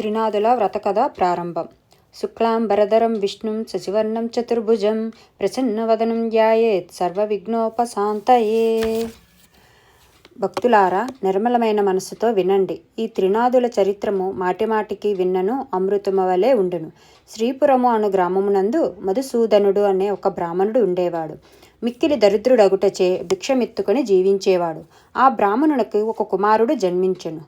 త్రినాదుల వ్రతకథ ప్రారంభం. శుక్లాంబరధరం విష్ణుం శశివర్ణం చతుర్భుజం ప్రసన్నవదనం ధ్యాయేత్ సర్వవిఘ్నోపశాంతయే. భక్తులారా నిర్మలమైన మనస్సుతో వినండి. ఈ త్రినాదుల చరిత్రము మాటిమాటికి విన్నను అమృతము వలె ఉండును. శ్రీపురము అను గ్రామమునందు మధుసూదనుడు అనే ఒక బ్రాహ్మణుడు ఉండేవాడు. మిక్కిలి దరిద్రుడగుటచే భిక్షమెత్తుకొని జీవించేవాడు. ఆ బ్రాహ్మణునికి ఒక కుమారుడు జన్మించెను.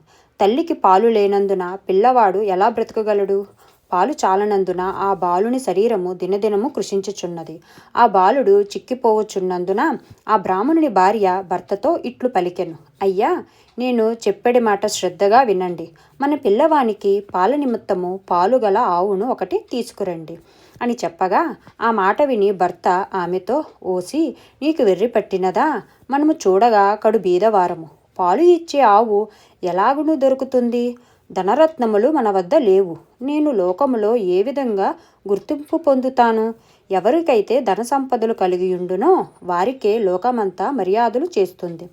తల్లికి పాలు లేనందున పిల్లవాడు ఎలా బ్రతకగలడు? పాలు చాలనందున ఆ బాలుని శరీరము దినదినము కృషించుచున్నది. ఆ బాలుడు చిక్కిపోవచున్నందున ఆ బ్రాహ్మణుని భార్య భర్తతో ఇట్లు పలికెను. అయ్యా నేను చెప్పేడి మాట శ్రద్ధగా వినండి. మన పిల్లవానికి పాల నిమిత్తము పాలు గల ఆవును ఒకటి తీసుకురండి. అని చెప్పగా ఆ మాట విని భర్త ఆమెతో ఓసి నీకు వెర్రి పట్టినదా? మనము చూడగా కడు బీదవారము. పాలు ఇచ్చే ఆవు ఎలాగునూ దొరుకుతుంది? ధనరత్నములు మన వద్ద లేవు. నేను లోకములో ఏ విధంగా గుర్తింపు పొందుతాను? ఎవరికైతే ధన సంపదలు కలిగియుండునో వారికే లోకమంతా మర్యాదలు చేస్తుంది.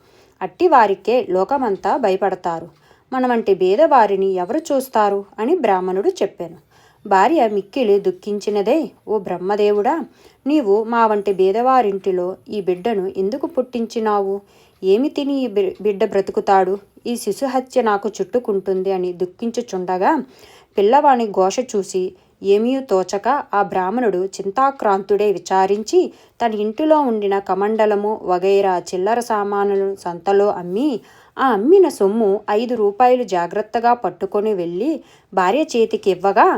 అట్టి వారికే లోకమంతా భయపడతారు. మనవంటి భేదవారిని ఎవరు చూస్తారు? అని బ్రాహ్మణుడు చెప్పాను. భార్య మిక్కిలి దుఃఖించినదే ఓ బ్రహ్మదేవుడా నీవు మా వంటి బీదవారింటిలో ఈ బిడ్డను ఎందుకు పుట్టించినావు? ఏమి తిని ఈ బిడ్డ బ్రతుకుతాడు? ఈ శిశు హత్య నాకు చుట్టుకుంటుంది అని దుఃఖించుచుండగా పిల్లవాని ఘోష చూసి ఏమీ తోచక ఆ బ్రాహ్మణుడు చింతాక్రాంతుడే విచారించి తన ఇంటిలో ఉండిన కమండలము వగైరా చిల్లర సామానులు సంతలో అమ్మి ఆ అమ్మిన సొమ్ము ఐదు రూపాయలు జాగ్రత్తగా పట్టుకొని వెళ్ళి భార్య చేతికి ఇవ్వగా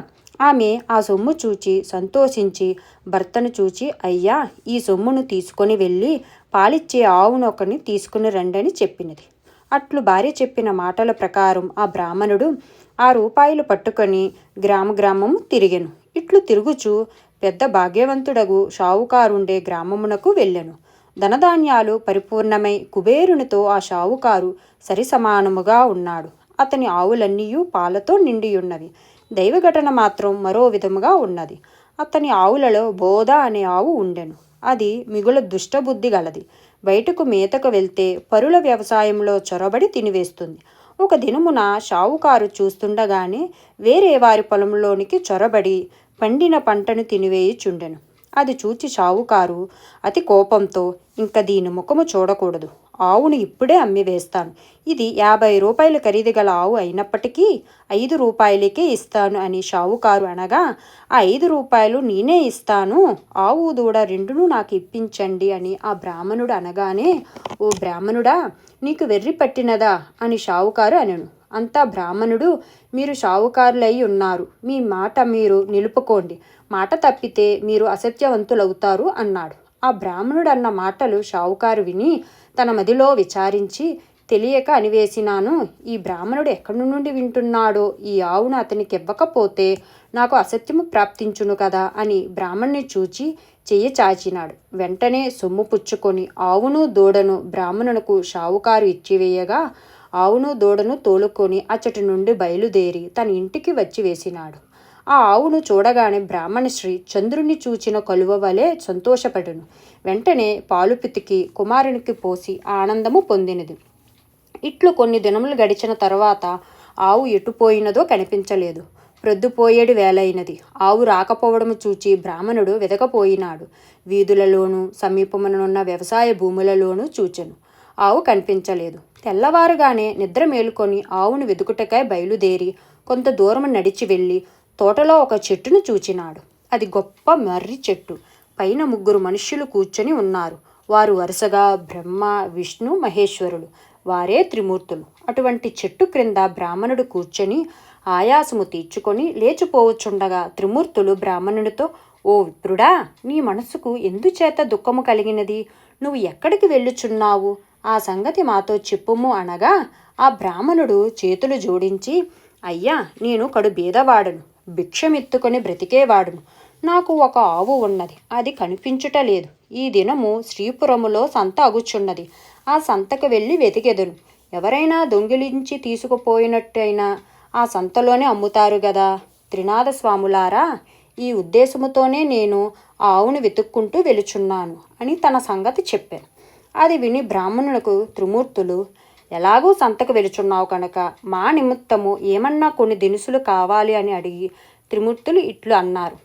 ఆమె ఆ సొమ్ము చూచి సంతోషించి భర్తను చూచి అయ్యా ఈ సొమ్మును తీసుకొని వెళ్ళి పాలిచ్చే ఆవును ఒకని తీసుకుని రండని చెప్పినది. అట్లు భార్య చెప్పిన మాటల ప్రకారం ఆ బ్రాహ్మణుడు ఆ రూపాయలు పట్టుకొని గ్రామ గ్రామము తిరిగెను. ఇట్లు తిరుగుచు పెద్ద భాగ్యవంతుడగు షావుకారుండే గ్రామమునకు వెళ్ళెను. ధనధాన్యాలు పరిపూర్ణమై కుబేరునితో ఆ షావుకారు సరిసమానముగా ఉన్నాడు. అతని ఆవులన్నీ పాలతో నిండియున్నవి. దైవఘటన మాత్రం మరో విధముగా ఉన్నది. అతని ఆవులలో బోధ అనే ఆవు ఉండెను. అది మిగుల దుష్టబుద్ధి గలది. బయటకు మేతకు వెళ్తే పరుల వ్యవసాయంలో చొరబడి తినివేస్తుంది. ఒక దినమున షావుకారు చూస్తుండగానే వేరే వారి పొలంలోనికి చొరబడి పండిన పంటను తినివేయుచుండెను. అది చూచి షావుకారు అతి కోపంతో ఇంక దీని ముఖము చూడకూడదు. ఆవును ఇప్పుడే అమ్మి వేస్తాను. ఇది యాభై రూపాయలు ఖరీదు గల ఆవు అయినప్పటికీ ఐదు రూపాయలకే ఇస్తాను అని షావుకారు అనగా ఆ ఐదు రూపాయలు నేనే ఇస్తాను. ఆవు దూడ రెండును నాకు ఇప్పించండి అని ఆ బ్రాహ్మణుడు అనగానే ఓ బ్రాహ్మణుడా నీకు వెర్రి పట్టినదా అని షావుకారు అనను. అంతా బ్రాహ్మణుడు మీరు షావుకారులై ఉన్నారు. మీ మాట మీరు నిలుపుకోండి. మాట తప్పితే మీరు అసత్యవంతులవుతారు అన్నాడు. ఆ బ్రాహ్మణుడు అన్న మాటలు షావుకారు విని తన మదిలో విచారించి తెలియక అనివేసినాను ఈ బ్రాహ్మణుడు ఎక్కడి నుండి వింటున్నాడో ఈ ఆవును అతనికి ఇవ్వకపోతే నాకు అసత్యము ప్రాప్తించును కదా అని బ్రాహ్మణ్ణి చూచి చెయ్యి చాచినాడు. వెంటనే సొమ్ము పుచ్చుకొని ఆవును దూడను బ్రాహ్మణునకు షావుకారు ఇచ్చివేయగా ఆవును దూడను తోలుకొని అచ్చటి నుండి బయలుదేరి తన ఇంటికి వచ్చి వేసినాడు. ఆ ఆవును చూడగానే బ్రాహ్మణశ్రీ చంద్రుణ్ణి చూచిన కలువ వలె సంతోషపడును. వెంటనే పాలు పితికి కుమారునికి పోసి ఆనందము పొందినది. ఇట్లు కొన్ని దినములు గడిచిన తర్వాత ఆవు ఎటుపోయినదో కనిపించలేదు. ప్రొద్దుపోయేడు వేలైనది. ఆవు రాకపోవడము చూచి బ్రాహ్మణుడు వెదకపోయినాడు. వీధులలోనూ సమీపమునున్న వ్యవసాయ భూములలోనూ చూచెను. ఆవు కనిపించలేదు. తెల్లవారుగానే నిద్ర మేలుకొని ఆవును వెతుకుటకై బయలుదేరి కొంత దూరం నడిచి వెళ్ళి తోటలో ఒక చెట్టును చూచినాడు. అది గొప్ప మర్రి చెట్టు. పైన ముగ్గురు మనుష్యులు కూర్చొని ఉన్నారు. వారు వరుసగా బ్రహ్మ విష్ణు మహేశ్వరులు. వారే త్రిమూర్తులు. అటువంటి చెట్టు క్రింద బ్రాహ్మణుడు కూర్చొని ఆయాసము తీర్చుకొని లేచిపోవచ్చుండగా త్రిమూర్తులు బ్రాహ్మణుడితో ఓ విప్రుడా నీ మనసుకు ఎందుచేత దుఃఖము కలిగినది? నువ్వు ఎక్కడికి వెళ్ళుచున్నావు? ఆ సంగతి మాతో చెప్పుము అనగా ఆ బ్రాహ్మణుడు చేతులు జోడించి అయ్యా నేను కడు బీదవాడను. భిక్షమెత్తుకొని బ్రతికేవాడును నాకు ఒక ఆవు ఉన్నది అది కనిపించుటలేదు ఈ దినము శ్రీపురములో సంత అగుచున్నది. ఆ సంతకు వెళ్ళి వెతికెదను. ఎవరైనా దొంగిలించి తీసుకుపోయినట్టయినా ఆ సంతలోనే అమ్ముతారు గదా. త్రినాథ స్వాములారా ఈ ఉద్దేశముతోనే నేను ఆ ఆవును వెతుక్కుంటూ వెలుచున్నాను అని తన సంగతి చెప్పాను. అది విని బ్రాహ్మణులకు త్రిమూర్తులు ఎలాగూ సంతకు వెలుచున్నావు కనుక? మా నిమిత్తము ఏమన్నా కొన్ని దినుసులు కావాలి అని అడిగి త్రిమూర్తులు ఇట్లు అన్నారు.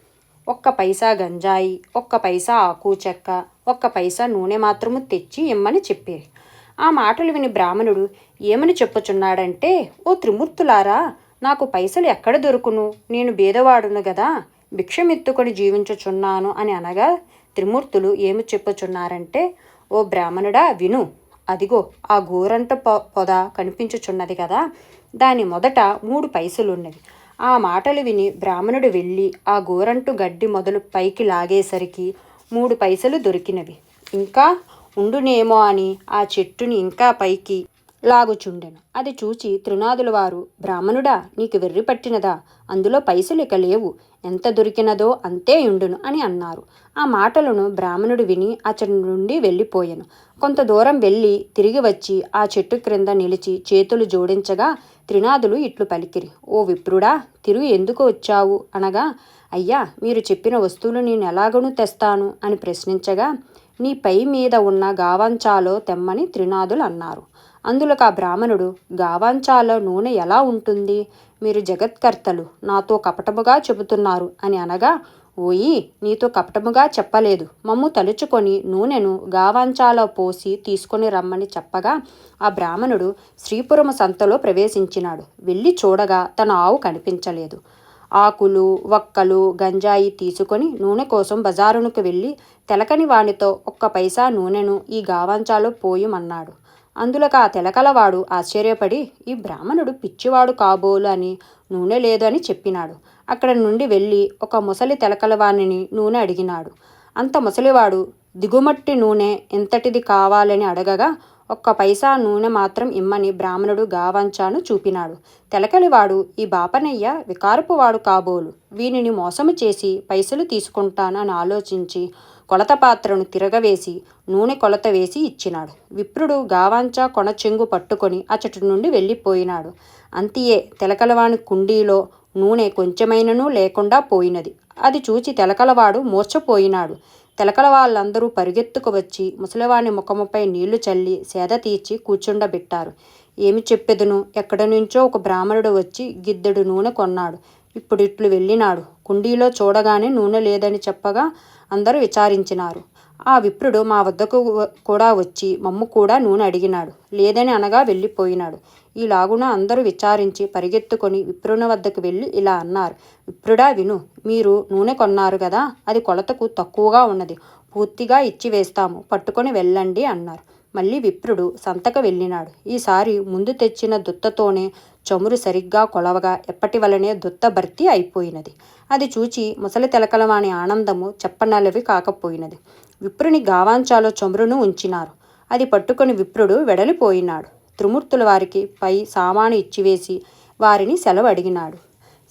ఒక్క పైసా గంజాయి ఒక్క పైసా ఆకు చెక్క ఒక్క పైసా నూనె మాత్రము తెచ్చి ఇమ్మని చెప్పేది ఆ మాటలు విని బ్రాహ్మణుడు ఏమని చెప్పుచున్నాడంటే ఓ త్రిమూర్తులారా నాకు పైసలు ఎక్కడ దొరుకును? నేను బీదవాడును గదా భిక్షమెత్తుకొని జీవించుచున్నాను అని అనగా త్రిమూర్తులు ఏమి చెప్పుచున్నారంటే ఓ బ్రాహ్మణుడా విను అదిగో ఆ గోరంట పొ పొద కనిపించుచున్నది కదా. దాని మొదట మూడు పైసలున్నవి. ఆ మాటలు విని బ్రాహ్మణుడు వెళ్ళి ఆ గోరంటు గడ్డి మొదలు పైకి లాగేసరికి మూడు పైసలు దొరికినవి. ఇంకా ఉండునేమో అని ఆ చెట్టుని ఇంకా పైకి లాగుచుండెను. అది చూచి త్రినాదుల వారు బ్రాహ్మణుడా నీకు వెర్రి పట్టినదా? అందులో పైసలు ఇక లేవు. ఎంత దొరికినదో అంతే ఉండును అని అన్నారు. ఆ మాటలను బ్రాహ్మణుడు విని అతడి నుండి వెళ్ళిపోయాను. కొంత దూరం వెళ్ళి తిరిగి వచ్చి ఆ చెట్టు క్రింద నిలిచి చేతులు జోడించగా త్రినాదులు ఇట్లు పలికిరి. ఓ విప్రుడా తిరుగు ఎందుకు వచ్చావు అనగా అయ్యా మీరు చెప్పిన వస్తువులు నేను ఎలాగను తెస్తాను అని ప్రశ్నించగా నీ పై మీద ఉన్న గావంచాలో తెమ్మని త్రినాదులు అన్నారు. అందులోకి ఆ బ్రాహ్మణుడు గావాంచాలో నూనె ఎలా ఉంటుంది? మీరు జగత్కర్తలు నాతో కపటముగా చెబుతున్నారు అని అనగా ఓయి నీతో కపటముగా చెప్పలేదు. మమ్ము తలుచుకొని నూనెను గావాంచాలో పోసి తీసుకొని రమ్మని చెప్పగా ఆ బ్రాహ్మణుడు శ్రీపురము సంతలో ప్రవేశించినాడు. వెళ్ళి చూడగా తన ఆవు కనిపించలేదు. ఆకులు వక్కలు గంజాయి తీసుకొని నూనె కోసం బజారునికి వెళ్ళి తెలకని వానితో ఒక్క పైసా నూనెను ఈ గావాంచాలో పోయమన్నాడు. అందులోకి ఆ తెలకలవాడు ఆశ్చర్యపడి ఈ బ్రాహ్మణుడు పిచ్చివాడు కాబోలు అని నూనె లేదు అని చెప్పినాడు. అక్కడ నుండి వెళ్ళి ఒక ముసలి తెలకలవాణిని నూనె అడిగినాడు. అంత ముసలివాడు దిగుమట్టి నూనె ఎంతటిది కావాలని అడగగా ఒక్క పైసా నూనె మాత్రం ఇమ్మని బ్రాహ్మణుడు గావంచాను చూపినాడు. తెలకలివాడు ఈ బాపనయ్య వికారపువాడు కాబోలు. వీనిని మోసము చేసి పైసలు తీసుకుంటానని ఆలోచించి కొలత పాత్రను తిరగవేసి నూనె కొలత వేసి ఇచ్చినాడు. విప్రుడు గావాంచా కొన చెంగు పట్టుకొని అచటి నుండి వెళ్ళిపోయినాడు. అంతియే తెలకలవాని కుండీలో నూనె కొంచెమైనను లేకుండా పోయినది. అది చూచి తెలకలవాడు మూర్చపోయినాడు తెలకల వాళ్ళందరూ పరిగెత్తుకు వచ్చి ముసలివాని ముఖముపై నీళ్ళు చల్లి సేద తీర్చి కూర్చుండబెట్టారు. ఏమి చెప్పెదును? ఎక్కడి నుంచో ఒక బ్రాహ్మణుడు వచ్చి గిద్దెడు నూనె కొన్నాడు. ఇప్పుడు ఇట్లు వెళ్ళినాడు. కుండీలో చూడగానే నూనె లేదని చెప్పగా అందరూ విచారించినారు. ఆ విప్రుడు మా వద్దకు కూడా వచ్చి మమ్ము కూడా నూనె అడిగినాడు. లేదని అనగా వెళ్ళిపోయినాడు. ఈలాగున అందరూ విచారించి పరిగెత్తుకొని విప్రుని వద్దకు వెళ్ళి ఇలా అన్నారు. విప్రుడా విను మీరు నూనె కొన్నారు కదా అది కొలతకు తక్కువగా ఉన్నది. పూర్తిగా ఇచ్చి వేస్తాము పట్టుకొని వెళ్ళండి అన్నారు. మళ్ళీ విప్రుడు సంతక వెళ్ళినాడు. ఈసారి ముందు తెచ్చిన దుత్తతోనే చమురు సరిగ్గా కొలవగా ఎప్పటి వలనే దుత్త భర్తీ అయిపోయినది. అది చూచి ముసలి తెలకలవాణి ఆనందము చెప్పనలవి కాకపోయినది. విప్రుని గావాంచాలో చమురును ఉంచినారు. అది పట్టుకొని విప్రుడు వెడలిపోయినాడు. త్రిమూర్తుల వారికి పై సామాను ఇచ్చివేసి వారిని సెలవు అడిగినాడు.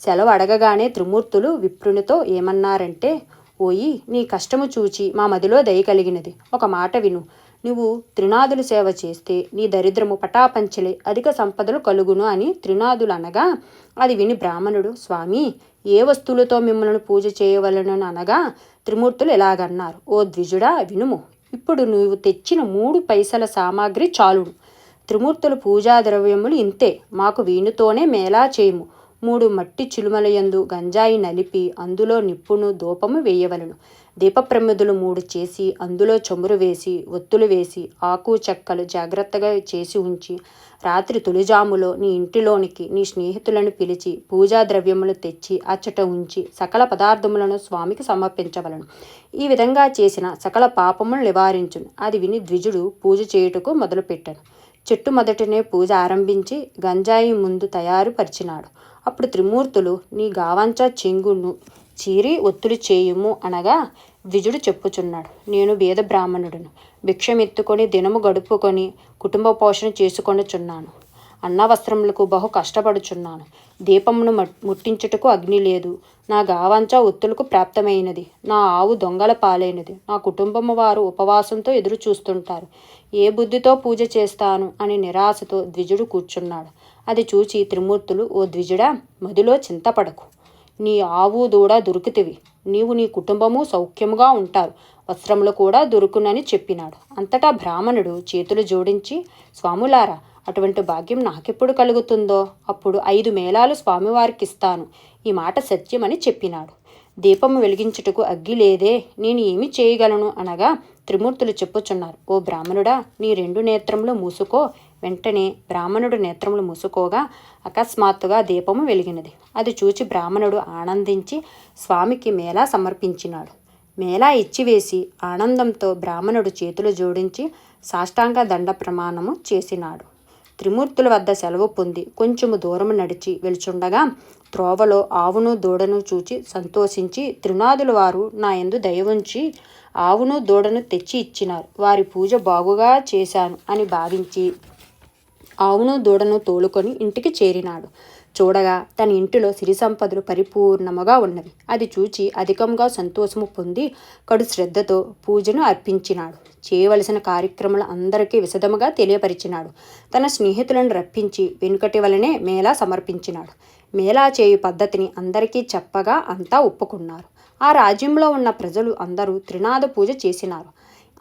సెలవు అడగగానే త్రిమూర్తులు విప్రునితో ఏమన్నారంటే ఓయి నీ కష్టము చూచి మా మదిలో దయ కలిగినది. ఒక మాట విను. నువ్వు త్రినాదులు సేవ చేస్తే నీ దరిద్రము పటాపంచలే అధిక సంపదలు కలుగును అని త్రినాదులు అనగా అది విని బ్రాహ్మణుడు స్వామి ఏ వస్తువులతో మిమ్మల్ని పూజ చేయవలను అనగా త్రిమూర్తులు ఎలాగన్నారు? ఓ ద్విజుడా వినుము. ఇప్పుడు నువ్వు తెచ్చిన మూడు పైసల సామాగ్రి చాలును త్రిమూర్తుల పూజా ద్రవ్యములు ఇంతే. మాకు వీణుతోనే మేలా చేయము. మూడు మట్టి చిలుమలయందు గంజాయి నలిపి అందులో నిప్పును దూపము వేయవలను. దీపప్రమిదులు మూడు చేసి అందులో చమురు వేసి ఒత్తులు వేసి ఆకు చెక్కలు జాగ్రత్తగా చేసి ఉంచి రాత్రి తొలిజాములో నీ ఇంటిలోనికి నీ స్నేహితులను పిలిచి పూజా ద్రవ్యములు తెచ్చి అచ్చట ఉంచి సకల పదార్థములను స్వామికి సమర్పించవలను. ఈ విధంగా చేసిన సకల పాపములు నివారించును. అది విని ద్విజుడు పూజ చేయుటకు మొదలుపెట్టాను. చెట్టు మొదటనే పూజ ఆరంభించి గంజాయి ముందు తయారు పరిచినాడు అప్పుడు త్రిమూర్తులు నీ గావంచా చెంగును చీరి ఒత్తులు చేయుము అనగా ద్విజుడు చెప్పుచున్నాడు. నేను బీద బ్రాహ్మణుడును. భిక్షమెత్తుకొని దినము గడుపుకొని కుటుంబ పోషణ చేసుకొనుచున్నాను అన్న వస్త్రములకు బహు కష్టపడుచున్నాను. దీపమును ముట్టించుటకు అగ్ని లేదు. నా గావంచా ఒత్తులకు ప్రాప్తమైనది. నా ఆవు దొంగల పాలైనది. నా కుటుంబము వారు ఉపవాసంతో ఎదురు చూస్తుంటారు. ఏ బుద్ధితో పూజ చేస్తాను అని నిరాశతో ద్విజుడు కూర్చున్నాడు. అది చూచి త్రిమూర్తులు ఓ ద్విజుడా మదిలో చింతపడకు. నీ ఆవు దూడ దొరికితివి. నీవు నీ కుటుంబము సౌఖ్యముగా ఉంటారు. వస్త్రములు కూడా దొరుకునని చెప్పినాడు. అంతటా బ్రాహ్మణుడు చేతులు జోడించి స్వాములారా అటువంటి భాగ్యం నాకెప్పుడు కలుగుతుందో? అప్పుడు ఐదు మేళాలు స్వామివారికి ఇస్తాను ఈ మాట సత్యమని చెప్పినాడు. దీపము వెలిగించుటకు అగ్గి లేదే. నేను ఏమి చేయగలను? అనగా త్రిమూర్తులు చెప్పుచున్నారు. ఓ బ్రాహ్మణుడా నీ రెండు నేత్రములు మూసుకో. వెంటనే బ్రాహ్మణుడు నేత్రములు మూసుకోగా అకస్మాత్తుగా దీపము వెలిగినది. అది చూచి బ్రాహ్మణుడు ఆనందించి స్వామికి మేళా సమర్పించినాడు. మేళా ఇచ్చివేసి ఆనందంతో బ్రాహ్మణుడు చేతులు జోడించి సాష్టాంగ దండ ప్రమాణము చేసినాడు. త్రిమూర్తుల వద్ద సెలవు పొంది కొంచెము దూరము నడిచి వెలుచుండగా త్రోవలో ఆవును దూడను చూచి సంతోషించి త్రినాదుల వారు నా ఎందు దయవుంచి ఆవును దూడను తెచ్చి ఇచ్చినారు. వారి పూజ బాగుగా చేశాను అని భావించి ఆవును దూడను తోలుకొని ఇంటికి చేరినాడు. చూడగా తన ఇంటిలో సిరి సంపదలు పరిపూర్ణముగా ఉన్నవి. అది చూచి అధికంగా సంతోషము పొంది కడు శ్రద్ధతో పూజను అర్పించినాడు. చేయవలసిన కార్యక్రమాలు అందరికీ విశదముగా తెలియపరిచినాడు. తన స్నేహితులను రప్పించి వెనుకటి వలనే మేళా సమర్పించినాడు. మేళా చేయు పద్ధతిని అందరికీ చెప్పగా అంతా ఒప్పుకున్నారు. ఆ రాజ్యంలో ఉన్న ప్రజలు అందరూ త్రినాద పూజ చేసినారు.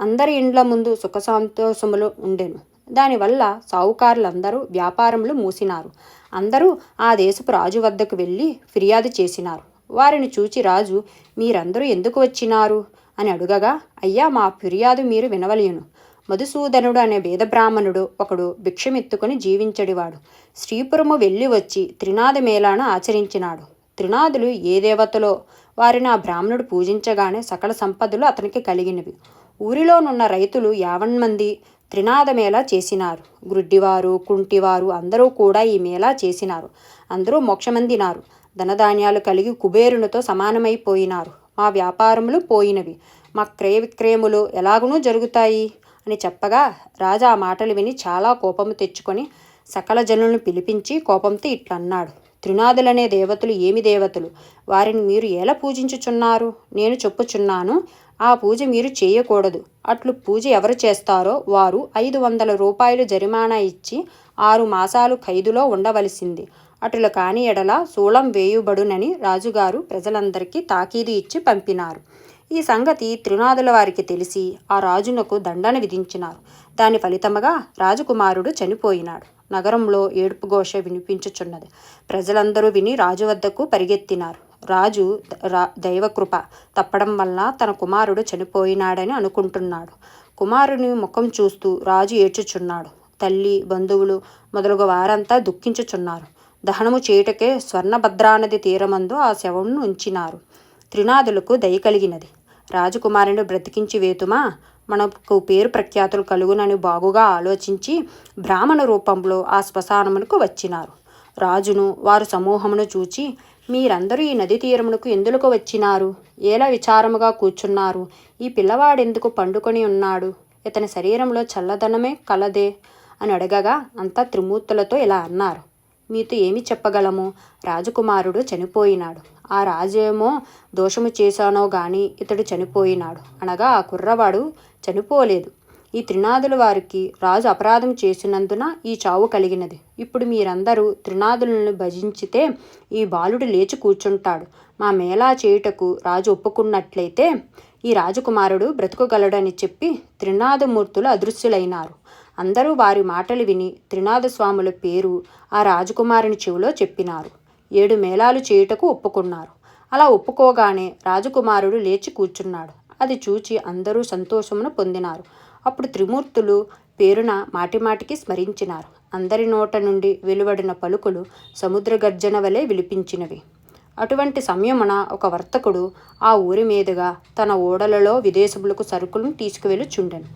అందరి ఇండ్ల ముందు సుఖ సంతోషములు ఉండెను. దానివల్ల సావుకారులందరూ వ్యాపారములు మూసినారు. అందరూ ఆ దేశపు రాజు వద్దకు వెళ్ళి ఫిర్యాదు చేసినారు. వారిని చూచి రాజు మీరందరూ ఎందుకు వచ్చినారు? అని అడుగగా అయ్యా మా ఫిర్యాదు మీరు వినవలేను మధుసూదనుడు అనే భేద బ్రాహ్మణుడు ఒకడు భిక్షమెత్తుకుని జీవించడివాడు. శ్రీపురము వెళ్ళి వచ్చి త్రినాద మేళాను ఆచరించినాడు. త్రినాదులు ఏ దేవతలో? వారిని ఆ బ్రాహ్మణుడు పూజించగానే సకల సంపదలు అతనికి కలిగినవి. ఊరిలోనున్న రైతులు యావన్మంది మేళా చేసినారు. గ్రుడ్డివారు కుంటివారు అందరూ కూడా ఈ మేళా చేసినారు. అందరూ మోక్షమందినారు. ధనధాన్యాలు కలిగి కుబేరునితో సమానమైపోయినారు. మా వ్యాపారములు పోయినవి. మా క్రయ విక్రయములు ఎలాగునూ జరుగుతాయి? అని చెప్పగా రాజా ఆ మాటలు విని చాలా కోపము తెచ్చుకొని సకల జనులను పిలిపించి కోపంతో ఇట్లన్నాడు. త్రినాదులనే దేవతలు ఏమి దేవతలు? వారిని మీరు ఎలా పూజించుచున్నారు? నేను చెప్పుచున్నాను. ఆ పూజ మీరు చేయకూడదు. అట్లు పూజ ఎవరు చేస్తారో వారు ఐదు వందల రూపాయలు జరిమానా ఇచ్చి ఆరు మాసాలు ఖైదులో ఉండవలసింది. అటులు కాని ఎడల శూలం వేయుబడునని రాజుగారు ప్రజలందరికీ తాకీదు ఇచ్చి పంపినారు. ఈ సంగతి త్రినాదుల వారికి తెలిసి ఆ రాజునకు దండన విధించినారు. దాని ఫలితముగా రాజకుమారుడు చనిపోయినాడు. నగరంలో ఏడుపు ఘోష వినిపించుచున్నది. ప్రజలందరూ విని రాజు వద్దకు పరిగెత్తినారు. రాజు రా దైవకృప తప్పడం వల్ల తన కుమారుడు చనిపోయినాడని అనుకుంటున్నాడు. కుమారుని ముఖం చూస్తూ రాజు ఏడ్చుచున్నాడు. తల్లి బంధువులు మొదలగు వారంతా దుఃఖించుచున్నారు. దహనము చేయుటకే స్వర్ణభద్రానది తీరమందు ఆ శవంను ఉంచినారు. త్రినాదులకు దయ కలిగినది. రాజకుమారుని బ్రతికించి వేతుమా? మనకు పేరు ప్రఖ్యాతులు కలుగునని బాగుగా ఆలోచించి బ్రాహ్మణ రూపంలో ఆ శ్మశానమునకు వచ్చినారు. రాజును వారు సమూహమును చూచి మీరందరూ ఈ నది తీరమునకు ఎందులకు వచ్చినారు? ఎలా విచారముగా కూర్చున్నారు ఈ పిల్లవాడెందుకు పండుకొని ఉన్నాడు? ఇతని శరీరంలో చల్లదనమే కలదే అని అడగగా అంతా త్రిమూర్తులతో ఇలా అన్నారు. మీతో ఏమి చెప్పగలము? రాజకుమారుడు చనిపోయినాడు. ఆ రాజేమో దోషము చేశానో గాని ఇతడు చనిపోయినాడు. అనగా ఆ కుర్రవాడు చనిపోలేదు. ఈ త్రినాదుల వారికి రాజు అపరాధం చేసినందున ఈ చావు కలిగినది. ఇప్పుడు మీరందరూ త్రినాదులను భజించితే ఈ బాలుడు లేచి కూర్చుంటాడు. మా మేళా చేయుటకు రాజు ఒప్పుకున్నట్లయితే ఈ రాజకుమారుడు బ్రతుకగలడని చెప్పి త్రినాదమూర్తులు అదృశ్యులైనారు. అందరూ వారి మాటలు విని త్రినాథస్వాముల పేరు ఆ రాజకుమారుని చెవిలో చెప్పినారు. ఏడు మేళాలు చేయుటకు ఒప్పుకున్నారు. అలా ఒప్పుకోగానే రాజకుమారుడు లేచి కూర్చున్నాడు. అది చూచి అందరూ సంతోషమును పొందినారు. అప్పుడు త్రిమూర్తులు పేరున మాటిమాటికి స్మరించినారు. అందరి నోట నుండి వెలువడిన పలుకులు సముద్ర గర్జన వలె విలిపించినవి. అటువంటి సమయమున ఒక వర్తకుడు ఆ ఊరి మీదుగా తన ఓడలలో విదేశములకు సరుకులను తీసుకువెళ్ళుచుండెను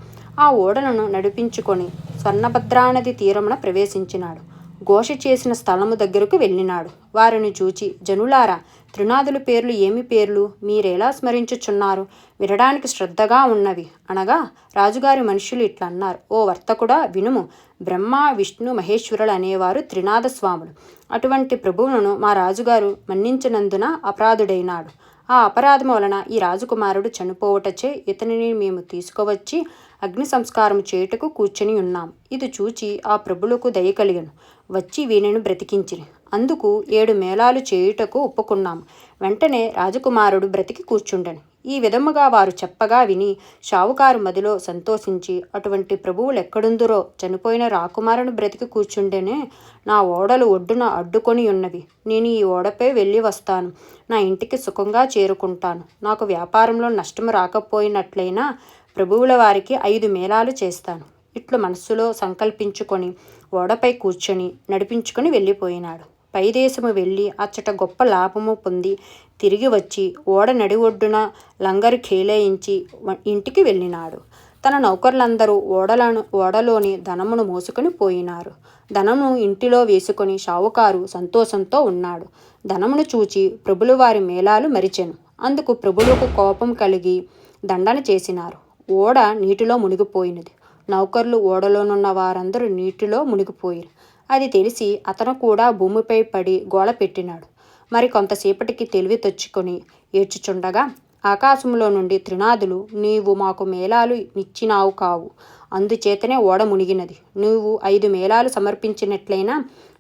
ఆ ఓడలను నడిపించుకొని స్వర్ణభద్రానది తీరమున ప్రవేశించినాడు. ఘోష చేసిన స్థలము దగ్గరకు వెళ్ళినాడు. వారిని చూచి జనులారా త్రినాదుల పేర్లు ఏమి పేర్లు? మీరెలా స్మరించుచున్నారు? వినడానికి శ్రద్ధగా ఉన్నవి. అనగా రాజుగారి మనుషులు ఇట్లా అన్నారు ఓ వర్తకుడా వినుము. బ్రహ్మ విష్ణు మహేశ్వరులు అనేవారు త్రినాథస్వాములు అటువంటి ప్రభువులను మా రాజుగారు మన్నించినందున అపరాధుడైనాడు. ఆ అపరాధం వలన ఈ రాజకుమారుడు చనిపోవటచే ఇతనిని మేము తీసుకువచ్చి అగ్ని సంస్కారం చేయుటకు కూర్చొని ఉన్నాం. ఇది చూచి ఆ ప్రభులకు దయ కలిగను. వచ్చి వీణను బ్రతికించిరి. అందుకు ఏడు మేళాలు చేయుటకు ఒప్పుకున్నాము. వెంటనే రాజకుమారుడు బ్రతికి కూర్చుండెను. ఈ విధముగా వారు చెప్పగా విని షావుకారు మదిలో సంతోషించి అటువంటి ప్రభువులు ఎక్కడుందురో? చనిపోయిన రాకుమారుని బ్రతికి కూర్చుండేనే నా ఓడలు ఒడ్డున అడ్డుకొని ఉన్నవి. నేను ఈ ఓడపై వెళ్ళి వస్తాను. నా ఇంటికి సుఖంగా చేరుకుంటాను. నాకు వ్యాపారంలో నష్టం రాకపోయినట్లయినా ప్రభువుల వారికి ఐదు మేళాలు చేస్తాను. ఇట్లు మనస్సులో సంకల్పించుకొని ఓడపై కూర్చొని నడిపించుకుని వెళ్ళిపోయినాడు. పైదేశము వెళ్ళి అచ్చట గొప్ప లాభము పొంది తిరిగి వచ్చి ఓడ నడి ఒడ్డున లంగరు ఖేలేయించి ఇంటికి వెళ్ళినాడు. తన నౌకర్లందరూ ఓడలను ఓడలోని ధనమును మోసుకొని పోయినారు. ధనమును ఇంటిలో వేసుకొని షావుకారు సంతోషంతో ఉన్నాడు. ధనమును చూచి ప్రభులు వారి మేళాలు మరిచెను. అందుకు ప్రభులకు కోపం కలిగి దండన చేసినారు. ఓడ నీటిలో మునిగిపోయినది. నౌకర్లు ఓడలోనున్న వారందరూ నీటిలో మునిగిపోయారు. అది తెలిసి అతను కూడా భూమిపై పడి గోళ పెట్టినాడు. మరి కొంతసేపటికి తెలివి తెచ్చుకొని ఏడ్చుచుండగా ఆకాశంలో నుండి త్రినాదులు నీవు మాకు మేళాలు ఇచ్చినావు కావు. అందుచేతనే ఓడ మునిగినది. నువ్వు ఐదు మేళాలు సమర్పించినట్లయినా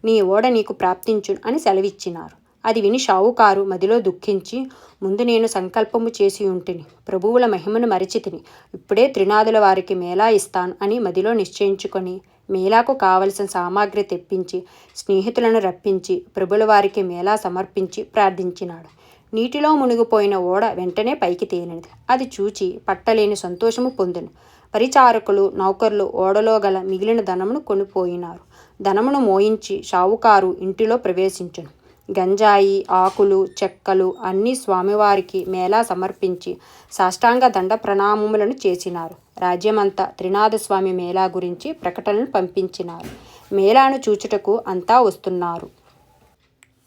నీ ఓడ నీకు ప్రాప్తించు అని సెలవిచ్చినారు. అది విని షావుకారు మదిలో దుఃఖించి ముందు నేను సంకల్పము చేసి ఉంటిని ప్రభువుల మహిమను మరిచితిని ఇప్పుడే త్రినాదుల వారికి మేళా ఇస్తాను అని మదిలో నిశ్చయించుకొని మేళాకు కావలసిన సామాగ్రి తెప్పించి స్నేహితులను రప్పించి ప్రభుల వారికి మేళా సమర్పించి ప్రార్థించినాడు. నీటిలో మునిగిపోయిన ఓడ వెంటనే పైకి తేలినది అది చూచి పట్టలేని సంతోషము పొందెను. పరిచారకులు నౌకర్లు ఓడలో గల మిగిలిన ధనమును కొనిపోయినారు. ధనమును మోయించి షావుకారు ఇంటిలో ప్రవేశించును. గంజాయి ఆకులు చెక్కలు అన్నీ స్వామివారికి మేళా సమర్పించి సాష్టాంగ దండ ప్రణామములను చేసినారు. రాజ్యమంతా త్రినాథస్వామి మేళా గురించి ప్రకటనలు పంపించినారు. మేళాను చూచుటకు అంతా వస్తున్నారు.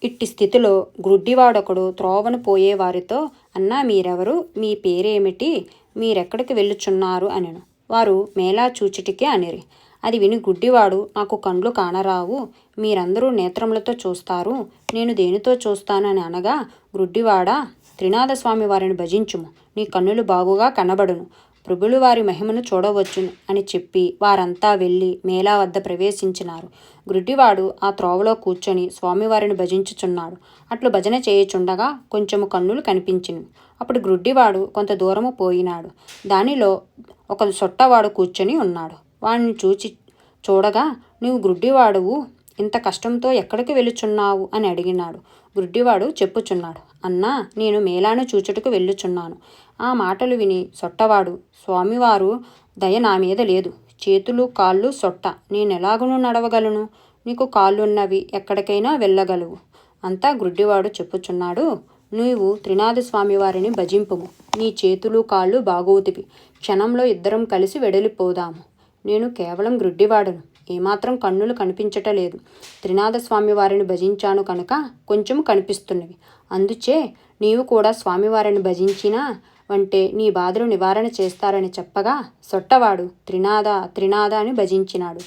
ఇట్టి స్థితిలో గుడ్డివాడొకడు త్రోవను పోయే వారితో అన్నా మీరెవరు? మీ పేరేమిటి? మీరెక్కడికి వెళ్ళుచున్నారు? అనెను. వారు మేళా చూచిటికే అనిరి. అది విని గుడ్డివాడు నాకు కండ్లు కానరావు. మీరందరూ నేత్రములతో చూస్తారు. నేను దేనితో చూస్తానని అనగా గుడ్డివాడా త్రినాథస్వామి వారిని భజించుము. నీ కన్నులు బాగుగా కనబడును. ప్రభులు వారి మహిమను చూడవచ్చును అని చెప్పి వారంతా వెళ్ళి మేళా వద్ద ప్రవేశించినారు. గుడ్డివాడు ఆ త్రోవలో కూర్చొని స్వామివారిని భజించుచున్నాడు. అట్లు భజన చేయుచుండగా కొంచెము కన్నులు కనిపించినవి. అప్పుడు గుడ్డివాడు కొంత దూరము పోయినాడు. దానిలో ఒక సొట్టవాడు కూర్చొని ఉన్నాడు. వాడిని చూచి చూడగా నీవు గుడ్డివాడువు. ఇంత కష్టంతో ఎక్కడికి వెళ్ళుచున్నావు? అని అడిగినాడు. గుడ్డివాడు చెప్పుచున్నాడు అన్నా నేను మేళాను చూచుటకు వెళ్ళుచున్నాను. ఆ మాటలు విని సొట్టవాడు స్వామివారు దయ నా మీద లేదు. చేతులు కాళ్ళు సొట్ట. నేనెలాగును నడవగలను? నీకు కాళ్ళున్నవి ఎక్కడికైనా వెళ్ళగలవు అంతా గుడ్డివాడు చెప్పుచున్నాడు. నీవు త్రినాథ వారిని భజింపుము. నీ చేతులు కాళ్ళు బాగోతివి. క్షణంలో ఇద్దరం కలిసి వెడలిపోదాము. నేను కేవలం గ్రుడ్డివాడను. ఏమాత్రం కన్నులు కనిపించటలేదు. త్రినాథస్వామి వారిని భజించాను కనుక కొంచెం కనిపిస్తున్నవి. అందుచే నీవు కూడా స్వామివారిని భజించినా అంటే నీ బాధలు నివారణ చేస్తారని చెప్పగా సొట్టవాడు త్రినాద త్రినాద అని భజించినాడు.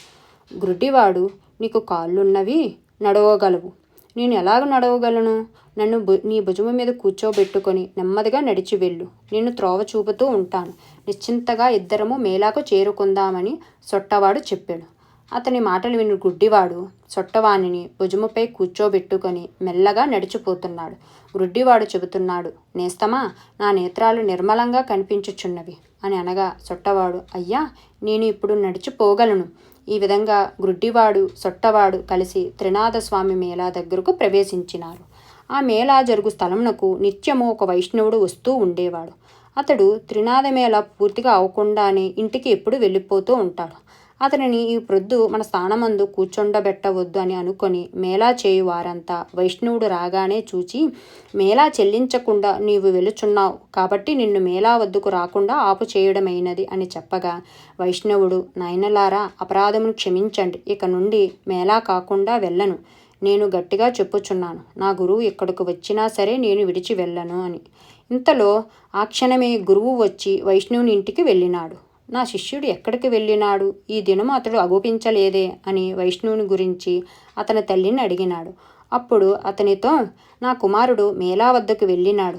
గ్రుడ్డివాడు నీకు కాళ్ళున్నవి నడవగలవు. నేను ఎలాగ నడవగలను? నన్ను నీ భుజము మీద కూర్చోబెట్టుకొని నెమ్మదిగా నడిచి వెళ్ళు. నేను త్రోవ చూపుతూ ఉంటాను. నిశ్చింతగా ఇద్దరము మేలాకు చేరుకుందామని సొట్టవాడు చెప్పాడు. అతని మాటలు విని గుడ్డివాడు సొట్టవాణిని భుజముపై కూర్చోబెట్టుకొని మెల్లగా నడిచిపోతున్నాడు. గుడ్డివాడు చెబుతున్నాడు నేస్తమా నా నేత్రాలు నిర్మలంగా కనిపించుచున్నవి అని అనగా సొట్టవాడు అయ్యా నేను ఇప్పుడు నడిచిపోగలను ఈ విధంగా గ్రుడ్డివాడు సొట్టవాడు కలిసి త్రినాథస్వామి మేళా దగ్గరకు ప్రవేశించినారు. ఆ మేళా జరుగు స్థలమునకు నిత్యము ఒక వైష్ణవుడు వస్తూ ఉండేవాడు. అతడు త్రినాద మేళ పూర్తిగా అవ్వకుండానే ఇంటికి ఎప్పుడు వెళ్ళిపోతూ ఉంటాడు. అతనిని ఈ ప్రొద్దు మన స్థానమందు కూర్చుండబెట్టవద్దు అని అనుకొని మేళా చేయు వారంతా వైష్ణవుడు రాగానే చూచి మేళా చెల్లించకుండా నీవు వెలుచున్నావు కాబట్టి నిన్ను మేళా వద్దకు రాకుండా ఆపు చేయడమైనది అని చెప్పగా వైష్ణవుడు నాయనలారా అపరాధమును క్షమించండి. ఇక నుండి మేళా కాకుండా వెళ్ళను. నేను గట్టిగా చెప్పుచున్నాను. నా గురువు ఇక్కడకు వచ్చినా సరే నేను విడిచి వెళ్ళను అని. ఇంతలో ఆ క్షణమే గురువు వచ్చి వైష్ణవుని ఇంటికి వెళ్ళినాడు. నా శిష్యుడు ఎక్కడికి వెళ్ళినాడు? ఈ దినము అతడు అగోపించలేదే అని వైష్ణవుని గురించి అతని తల్లిని అడిగినాడు. అప్పుడు అతనితో నా కుమారుడు మేళా వద్దకు వెళ్ళినాడు.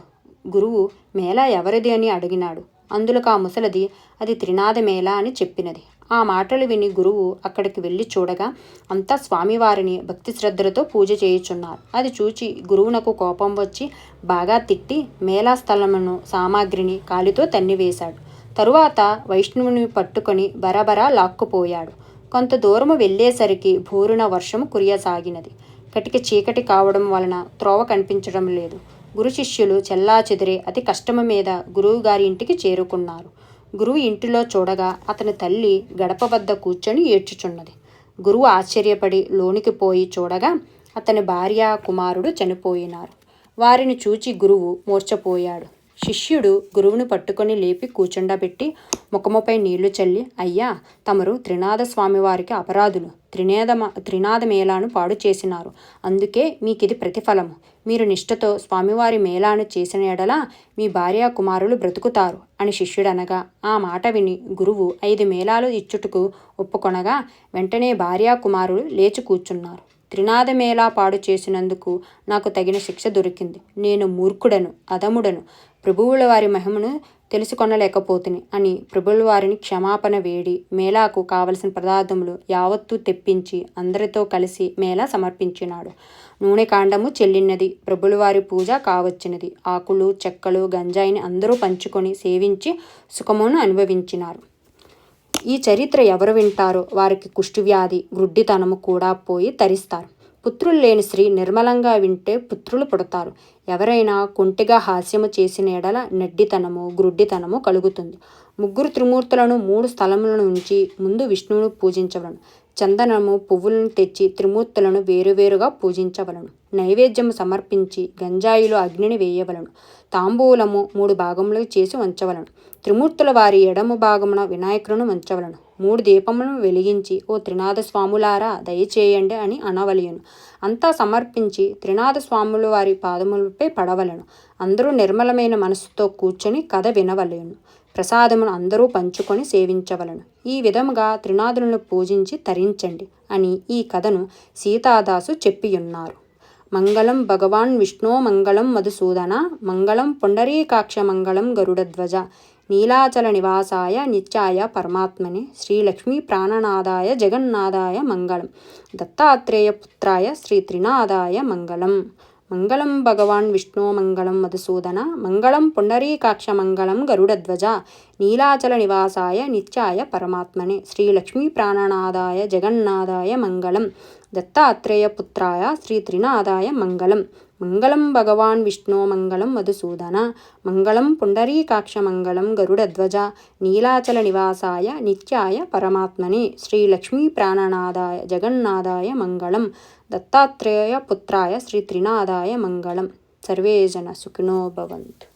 గురువు మేళా ఎవరిది అని అడిగినాడు. అందులోకి ఆ ముసలది అది త్రినాథ మేళ అని చెప్పినది. ఆ మాటలు విని గురువు అక్కడికి వెళ్ళి చూడగా అంతా స్వామివారిని భక్తి శ్రద్ధలతో పూజ చేయుచున్నారు. అది చూచి గురువునకు కోపం వచ్చి బాగా తిట్టి మేళా స్థలమును సామాగ్రిని కాలితో తన్నివేశాడు. తరువాత వైష్ణవుని పట్టుకొని బరబరా లాక్కుపోయాడు. కొంత దూరము వెళ్ళేసరికి భూరున వర్షము కురియసాగినది. కటిక చీకటి కావడం వలన త్రోవ కనిపించడం లేదు. గురు శిష్యులు చెల్లా చెదిరే అతి కష్టము మీద గురువు గారి ఇంటికి చేరుకున్నారు. గురువు ఇంటిలో చూడగా అతని తల్లి గడప వద్ద కూర్చొని ఏడ్చుచున్నది. గురువు ఆశ్చర్యపడి లోనికి పోయి చూడగా అతని భార్య కుమారుడు చనిపోయినారు. వారిని చూచి గురువు మూర్చపోయాడు శిష్యుడు గురువును పట్టుకొని లేపి కూచుండబెట్టి ముఖముపై నీళ్ళు చల్లి అయ్యా తమరు త్రినాథ స్వామివారికి అపరాధులు. త్రినేద త్రినాథ మేళాను పాడు చేసినారు. అందుకే మీకిది ప్రతిఫలము. మీరు నిష్ఠతో స్వామివారి మేళాను చేసిన ఎడల మీ భార్య కుమారులు బ్రతుకుతారు అని శిష్యుడనగా ఆ మాట విని గురువు ఐదు మేళాలు ఇచ్చుటకు ఒప్పుకొనగా వెంటనే భార్యా కుమారులు లేచి కూర్చున్నారు. త్రినాదమేలా పాడు చేసినందుకు నాకు తగిన శిక్ష దొరికింది. నేను మూర్ఖుడను అధముడను. ప్రభువుల వారి మహిమను తెలుసుకొనలేకపోతుని అని ప్రభుల వారిని క్షమాపణ వేడి మేళాకు కావలసిన పదార్థములు యావత్తూ తెప్పించి అందరితో కలిసి మేళా సమర్పించినాడు. నూనె కాండము చెల్లినది ప్రభుల వారి పూజ కావచ్చినది. ఆకులు చెక్కలు గంజాయిని అందరూ పంచుకొని సేవించి సుఖమును అనుభవించినారు. ఈ చరిత్ర ఎవరు వింటారో వారికి కుష్టివ్యాధి గుడ్డితనము కూడా పోయి తరిస్తారు. పుత్రులు లేని స్త్రీ నిర్మలంగా వింటే పుత్రులు పుడతారు. ఎవరైనా కుంటిగా హాస్యము చేసిన ఎడల నెడ్డితనము గ్రుడ్డితనము కలుగుతుంది. ముగ్గురు త్రిమూర్తులను మూడు స్థలములను ఉంచి ముందు విష్ణువును పూజించవలను. చందనము పువ్వులను తెచ్చి త్రిమూర్తులను వేరువేరుగా పూజించవలను. నైవేద్యము సమర్పించి గంజాయిలో అగ్నిని వేయవలను. తాంబూలము మూడు భాగములు చేసి ఉంచవలను త్రిమూర్తుల వారి ఎడమ భాగమున వినాయకులను ఉంచవలను మూడు దీపములను వెలిగించి ఓ త్రినాథ స్వాములారా దయచేయండి అని అనవలయను. అంతా సమర్పించి త్రినాథ స్వాముల వారి పాదములపై పడవలను. అందరూ నిర్మలమైన మనసుతో కూర్చొని కథ వినవలయను. ప్రసాదమును అందరూ పంచుకొని సేవించవలను. ఈ విధముగా త్రినాథులను పూజించి తరించండి అని ఈ కథను సీతాదాసు చెప్పియున్నారు. మంగళం భగవాన్ విష్ణో మంగళం మధుసూదన మంగళం పుండరీకాక్ష మంగళం గరుడధ్వజ నీలాచల నివాసాయ నిత్యాయ పరమాత్మని. శ్రీలక్ష్మీ ప్రాణనాదాయ జగన్నాదాయ మంగళం. దత్తాత్రేయ పుత్రాయ శ్రీ త్రినాదాయ మంగళం. మంగళం భగవాన్ విష్ణు మంగళం మధుసూదన. మంగళం పుండరీకాక్ష మంగళం గరుడధ్వజ. నీలాచల నివాసాయ నిత్యాయ పరమాత్మనే. శ్రీలక్ష్మీ ప్రాణనాదాయ జగన్నాదాయ మంగళం. దత్తాత్రేయ పుత్రాయ శ్రీ త్రినాదాయ మంగళం. మంగళం భగవాన్ విష్ణు మంగళం మధుసూదన మంగళం పుండరీకాక్ష మంగళం గరుడధ్వజ నీలాచల నివాసాయ నిత్యాయ పరమాత్మనే శ్రీలక్ష్మీ ప్రాణనాదాయ జగన్నాథాయ మంగళం దత్తాత్రేయ పుత్రాయ శ్రీ త్రినాదాయ మంగళం. సర్వే జన సుఖినో భవంతు.